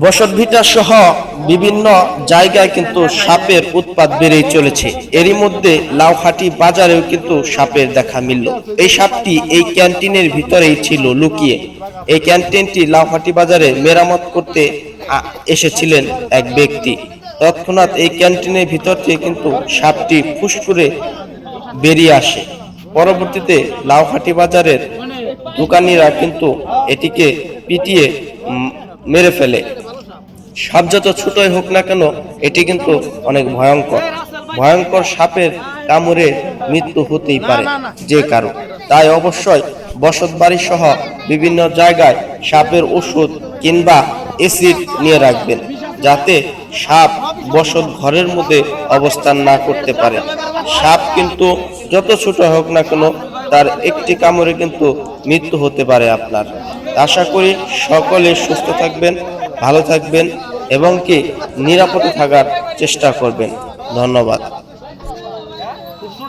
বসতভিটা সহ বিভিন্ন জায়গায় কিন্তু সাপের উৎপাত বেড়েই চলেছে। এরই মধ্যে লাউহাটি বাজারেও কিন্তু সাপের দেখা মিলল। এই সাপটি এই ক্যান্টিনের ভিতরেই ছিল লুকিয়ে। এই ক্যান্টিনটি লাউহাটি বাজারে মেরামত করতে এসেছিলেন এক ব্যক্তি। তৎক্ষণাৎ এই ক্যান্টিনের ভিতর থেকে কিন্তু সাপটি ফুসফুরে বেরিয়ে আসে। পরবর্তীতে লাউহাটি বাজারের দোকানিরা কিন্তু এটিকে পিটিয়ে মেরে ফেলে। সাপ যত ছোটই হোক না কেন এটি কিন্তু অনেক ভয়ঙ্কর। ভয়ঙ্কর সাপের কামড়ে মৃত্যু হতেই পারে যে কারও। তাই অবশ্যই বসত বাড়ি সহ বিভিন্ন জায়গায় সাপের ওষুধ কিংবা এসিড নিয়ে রাখবেন যাতে সাপ বসত ঘরের মধ্যে অবস্থান না করতে পারে। সাপ কিন্তু যত ছোট হোক না কেন তার একটি কামড়ে কিন্তু মৃত্যু হতে পারে আপনার। আশা করি সকলে সুস্থ থাকবেন, ভালো থাকবেন এবং কি নিরাপদে থাকার চেষ্টা করবেন। ধন্যবাদ।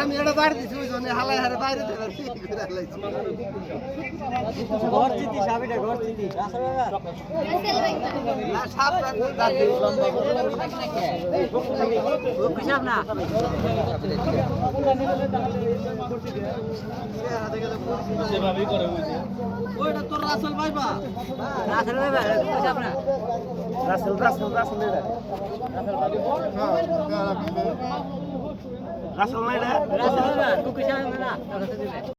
আমি এটা বাড়ি দিছি ওই জন্য হালাই হারে বাইরে করে হালাইছি রাসেল ভাই না সাপ ওইটা তোর Russell viper Russell viper Russell Russell Russell এটা। রাসেল না এটা